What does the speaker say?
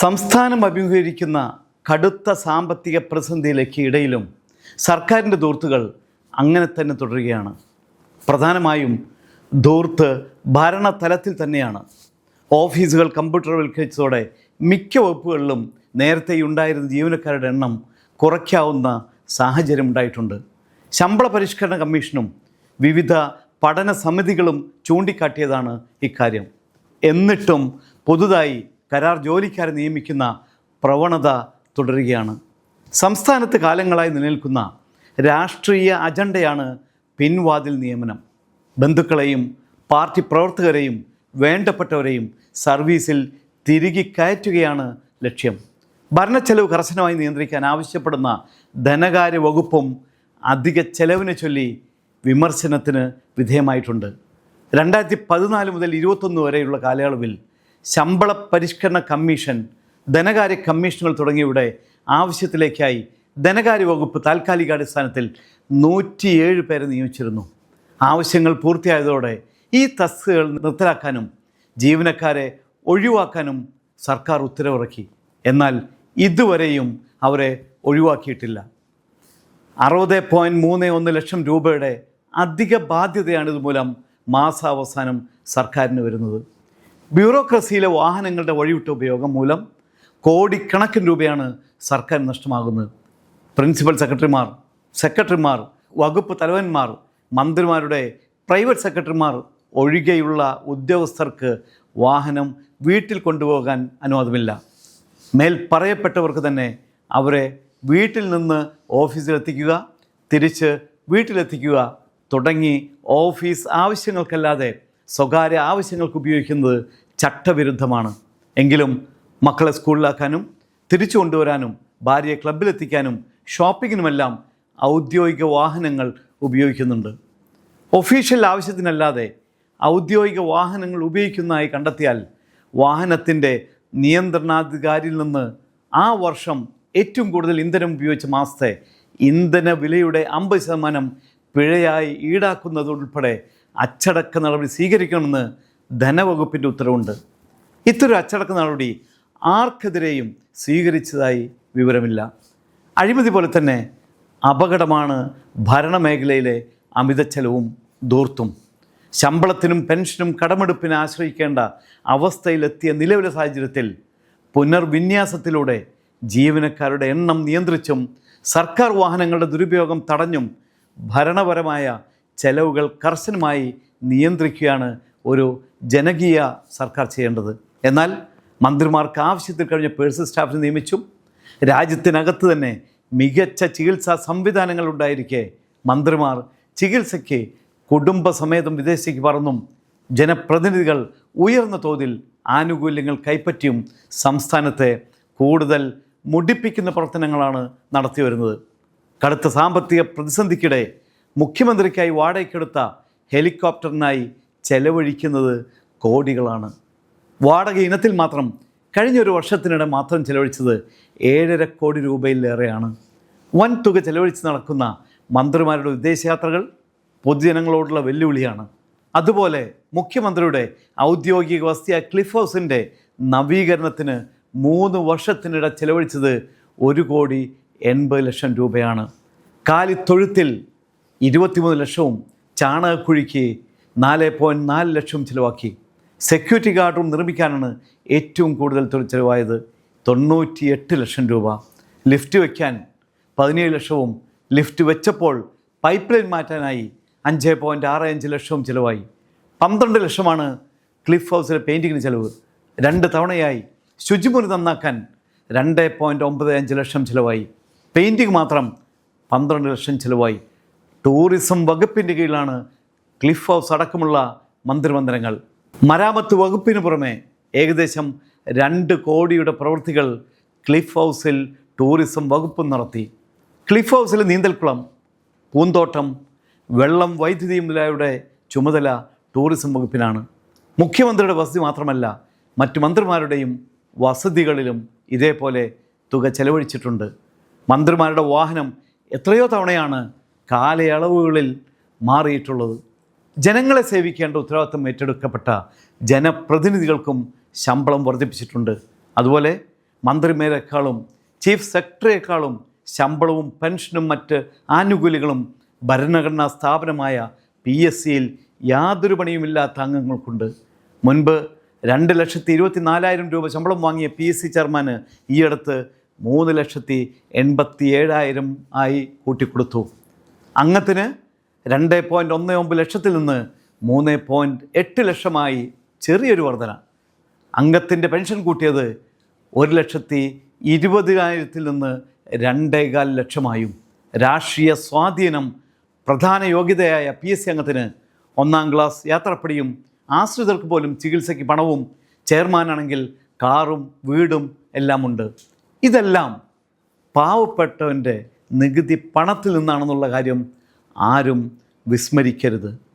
സംസ്ഥാനം അഭിമുഖീകരിക്കുന്ന കടുത്ത സാമ്പത്തിക പ്രതിസന്ധിയിലേക്ക് ഇടയിലും സർക്കാരിന്റെ ദൂർത്തുകൾ അങ്ങനെ തന്നെ തുടരുകയാണ്. പ്രധാനമായും ദൂർത്ത് ഭരണതലത്തിൽ തന്നെയാണ്. ഓഫീസുകൾ കമ്പ്യൂട്ടർവൽക്കരിച്ചതോടെ മിക്ക വകുപ്പുകളിലും നേരത്തെ ഉണ്ടായിരുന്ന ജീവനക്കാരുടെ എണ്ണം കുറയ്ക്കാവുന്ന സാഹചര്യം ഉണ്ടായിട്ടുണ്ട്. ശമ്പള പരിഷ്കരണ കമ്മീഷനും വിവിധ പഠന സമിതികളും ചൂണ്ടിക്കാട്ടിയതാണ് ഇക്കാര്യം. എന്നിട്ടും പുതുതായി കരാർ ജോലിക്കാരെ നിയമിക്കുന്ന പ്രവണത തുടരുകയാണ്. സംസ്ഥാനത്ത് കാലങ്ങളായി നിലനിൽക്കുന്ന രാഷ്ട്രീയ അജണ്ടയാണ് പിൻവാതിൽ നിയമനം. ബന്ധുക്കളെയും പാർട്ടി പ്രവർത്തകരെയും വേണ്ടപ്പെട്ടവരെയും സർവീസിൽ തിരികെ കയറ്റുകയാണ് ലക്ഷ്യം. ഭരണച്ചെലവ് കർശനമായി നിയന്ത്രിക്കാൻ ആവശ്യപ്പെടുന്ന ധനകാര്യ വകുപ്പും അധിക ചെലവിനെ ചൊല്ലി വിമർശനത്തിന് വിധേയമായിട്ടുണ്ട്. രണ്ടായിരത്തി പതിനാല് മുതൽ ഇരുപത്തൊന്ന് വരെയുള്ള കാലയളവിൽ ശമ്പള പരിഷ്കരണ കമ്മീഷൻ ധനകാര്യ കമ്മീഷനുകൾ തുടങ്ങിയവയുടെ ആവശ്യത്തിലേക്കായി ധനകാര്യ വകുപ്പ് താൽക്കാലികാടിസ്ഥാനത്തിൽ നൂറ്റിയേഴ് പേരെ നിയമിച്ചിരുന്നു. ആവശ്യങ്ങൾ പൂർത്തിയായതോടെ ഈ തസ്തികൾ നിർത്തലാക്കാനും ജീവനക്കാരെ ഒഴിവാക്കാനും സർക്കാർ ഉത്തരവിറക്കി. എന്നാൽ ഇതുവരെയും അവരെ ഒഴിവാക്കിയിട്ടില്ല. അറുപത് പോയിന്റ് മൂന്ന് ഒന്ന് ലക്ഷം രൂപയുടെ അധിക ബാധ്യതയാണ് ഇതുമൂലം മാസാവസാനം സർക്കാരിന് വരുന്നത്. ബ്യൂറോക്രസിയിലെ വാഹനങ്ങളുടെ വഴിവിട്ട ഉപയോഗം മൂലം കോടിക്കണക്കിന് രൂപയാണ് സർക്കാർ നഷ്ടമാകുന്നത്. പ്രിൻസിപ്പൽ സെക്രട്ടറിമാർ സെക്രട്ടറിമാർ വകുപ്പ് തലവന്മാർ മന്ത്രിമാരുടെ പ്രൈവറ്റ് സെക്രട്ടറിമാർ ഒഴികെയുള്ള ഉദ്യോഗസ്ഥർക്ക് വാഹനം വീട്ടിൽ കൊണ്ടുപോകാൻ അനുവാദമില്ല. മേൽ പറയപ്പെട്ടവർക്ക് തന്നെ അവരെ വീട്ടിൽ നിന്ന് ഓഫീസിലെത്തിക്കുക തിരിച്ച് വീട്ടിലെത്തിക്കുക തുടങ്ങി ഓഫീസ് ആവശ്യങ്ങൾക്കല്ലാതെ സ്വകാര്യ ആവശ്യങ്ങൾക്ക് ഉപയോഗിക്കുന്നത് ചട്ടവിരുദ്ധമാണ്. എങ്കിലും മക്കളെ സ്കൂളിലാക്കാനും തിരിച്ചു കൊണ്ടുവരാനും ഭാര്യയെ ക്ലബിലെത്തിക്കാനും ഷോപ്പിങ്ങിനുമെല്ലാം ഔദ്യോഗിക വാഹനങ്ങൾ ഉപയോഗിക്കുന്നുണ്ട്. ഒഫീഷ്യൽ ആവശ്യത്തിനല്ലാതെ ഔദ്യോഗിക വാഹനങ്ങൾ ഉപയോഗിക്കുന്നതായി കണ്ടെത്തിയാൽ വാഹനത്തിന്റെ നിയന്ത്രണാധികാരിയിൽ നിന്ന് ആ വർഷം ഏറ്റവും കൂടുതൽ ഇന്ധനം ഉപയോഗിച്ച മാസത്തെ ഇന്ധന വിലയുടെ അമ്പത് ശതമാനം പിഴയായി ഈടാക്കുന്നതുൾപ്പെടെ അച്ചടക്ക നടപടി സ്വീകരിക്കണമെന്ന് ധനവകുപ്പിന്റെ ഉത്തരവുണ്ട്. ഇത്തരം അച്ചടക്ക നടപടി ആർക്കെതിരെയും സ്വീകരിച്ചതായി വിവരമില്ല. അഴിമതി പോലെ തന്നെ അപകടമാണ് ഭരണമേഖലയിലെ അമിത ചെലവും ദൂർത്തും. ശമ്പളത്തിനും പെൻഷനും കടമെടുപ്പിന് ആശ്രയിക്കേണ്ട അവസ്ഥയിലെത്തിയ നിലവിലെ സാഹചര്യത്തിൽ പുനർവിന്യാസത്തിലൂടെ ജീവനക്കാരുടെ എണ്ണം നിയന്ത്രിച്ചും സർക്കാർ വാഹനങ്ങളുടെ ദുരുപയോഗം തടഞ്ഞും ഭരണപരമായ ചെലവുകൾ കർശനമായി നിയന്ത്രിക്കുകയാണ് ഒരു ജനകീയ സർക്കാർ ചെയ്യേണ്ടത്. എന്നാൽ മന്ത്രിമാർക്ക് ആവശ്യത്തിൽ കഴിഞ്ഞ പേഴ്സൺ സ്റ്റാഫിനെ നിയമിച്ചും രാജ്യത്തിനകത്ത് തന്നെ മികച്ച ചികിത്സാ സംവിധാനങ്ങൾ ഉണ്ടായിരിക്കെ മന്ത്രിമാർ ചികിത്സയ്ക്ക് കുടുംബസമേതം വിദേശത്തേക്ക് പറന്നും ജനപ്രതിനിധികൾ ഉയർന്ന തോതിൽ ആനുകൂല്യങ്ങൾ കൈപ്പറ്റിയും സംസ്ഥാനത്തെ കൂടുതൽ മുടിപ്പിക്കുന്ന പ്രവർത്തനങ്ങളാണ് നടത്തി വരുന്നത് കടുത്ത സാമ്പത്തിക പ്രതിസന്ധിക്കിടെ മുഖ്യമന്ത്രിക്കായി വാടകയ്ക്കെടുത്ത ഹെലികോപ്റ്ററിനായി ചെലവഴിക്കുന്നത് കോടികളാണ്. വാടക ഇനത്തിൽ മാത്രം കഴിഞ്ഞ ഒരു വർഷത്തിനിടെ മാത്രം ചെലവഴിച്ചത് ഏഴര കോടി രൂപയിലേറെയാണ്. വൻ തുക ചെലവഴിച്ച് നടക്കുന്ന മന്ത്രിമാരുടെ വിദേശയാത്രകൾ പൊതുജനങ്ങളോടുള്ള വെല്ലുവിളിയാണ്. അതുപോലെ മുഖ്യമന്ത്രിയുടെ ഔദ്യോഗിക വസ്തിയ ക്ലിഫ് ഹൗസിന്റെ നവീകരണത്തിന് മൂന്ന് വർഷത്തിനിടെ ചെലവഴിച്ചത് ഒരു കോടി എൺപത് ലക്ഷം രൂപയാണ്. കാലിത്തൊഴുത്തിൽ ഇരുപത്തിമൂന്ന് ലക്ഷവും ചാണകക്കുഴിക്ക് നാല് പോയിന്റ് നാല് ലക്ഷം ചിലവാക്കി. സെക്യൂരിറ്റി ഗാർഡ് റൂം നിർമ്മിക്കാനാണ് ഏറ്റവും കൂടുതൽ തൊഴിൽ ചിലവായത്. തൊണ്ണൂറ്റിയെട്ട് ലക്ഷം രൂപ. ലിഫ്റ്റ് വയ്ക്കാൻ പതിനേഴ് ലക്ഷവും ലിഫ്റ്റ് വെച്ചപ്പോൾ പൈപ്പ് ലൈൻ മാറ്റാനായി അഞ്ച് പോയിന്റ് ആറ് അഞ്ച് ലക്ഷവും ചിലവായി. പന്ത്രണ്ട് ലക്ഷമാണ് ക്ലിഫ് ഹൗസിലെ പെയിന്റിങ്ങിന് ചിലവ്. രണ്ട് തവണയായി ശുചിമുറി നന്നാക്കാൻ രണ്ട് പോയിന്റ് ഒമ്പത് അഞ്ച് ലക്ഷം ചിലവായി. പെയിന്റിങ് മാത്രം പന്ത്രണ്ട് ലക്ഷം ചിലവായി. ടൂറിസം വകുപ്പിന്റെ കീഴിലാണ് ക്ലിഫ് ഹൗസ് അടക്കമുള്ള മന്ദിരമന്ദിരങ്ങൾ. മരാമത്ത് വകുപ്പിന് പുറമെ ഏകദേശം രണ്ട് കോടിയുടെ പ്രവൃത്തികൾ ക്ലിഫ് ഹൗസിൽ ടൂറിസം വകുപ്പ് നടത്തി. ക്ലിഫ് ഹൗസിലെ നീന്തൽക്കുളം പൂന്തോട്ടം വെള്ളം വൈദ്യുതി മുതലായുടെ ചുമതല ടൂറിസം വകുപ്പിനാണ്. മുഖ്യമന്ത്രിയുടെ വസതി മാത്രമല്ല മറ്റു മന്ത്രിമാരുടെയും വസതികളിലും ഇതേപോലെ തുക ചെലവഴിച്ചിട്ടുണ്ട്. മന്ത്രിമാരുടെ വാഹനം എത്രയോ തവണയാണ് കാലയളവുകളിൽ മാറിയിട്ടുള്ളത്. ജനങ്ങളെ സേവിക്കേണ്ട ഉത്തരവാദിത്തം ഏറ്റെടുക്കപ്പെട്ട ജനപ്രതിനിധികൾക്കും ശമ്പളം വർദ്ധിപ്പിച്ചിട്ടുണ്ട്. അതുപോലെ മന്ത്രിമാരെക്കാളും ചീഫ് സെക്രട്ടറിയേക്കാളും ശമ്പളവും പെൻഷനും മറ്റ് ആനുകൂല്യങ്ങളും ഭരണഘടനാ സ്ഥാപനമായ പി എസ് സിയിൽ യാതൊരു പണിയുമില്ലാത്ത അംഗങ്ങൾക്കുണ്ട്. മുൻപ് രണ്ട് ലക്ഷത്തി ഇരുപത്തി നാലായിരം രൂപ ശമ്പളം വാങ്ങിയ പി എസ് സി ചെയർമാന് ഈയടുത്ത് മൂന്ന് ലക്ഷത്തി എൺപത്തി ഏഴായിരം ആയി കൂട്ടിക്കൊടുത്തു. അംഗത്തിന് രണ്ട് പോയിന്റ് ഒന്ന് ഒമ്പത് ലക്ഷത്തിൽ നിന്ന് മൂന്ന് പോയിന്റ് എട്ട് ലക്ഷമായി ചെറിയൊരു വർധന. അംഗത്തിന്റെ പെൻഷൻ കൂട്ടിയത് ഒരു ലക്ഷത്തി ഇരുപതിനായിരത്തിൽ നിന്ന് രണ്ടേകാൽ ലക്ഷമായും രാഷ്ട്രീയ സ്വാധീനം പ്രധാന യോഗ്യതയായ പി എസ് സി അംഗത്തിന് ഒന്നാം ക്ലാസ് യാത്രപ്പടിയും ആശ്രിതർക്ക് പോലും ചികിത്സയ്ക്ക് പണവും ചെയർമാനാണെങ്കിൽ കാറും വീടും എല്ലാമുണ്ട്. ഇതെല്ലാം പാവപ്പെട്ടവന്റെ നികുതി പണത്തിൽ നിന്നാണെന്നുള്ള കാര്യം ആരും വിസ്മരിക്കരുത്.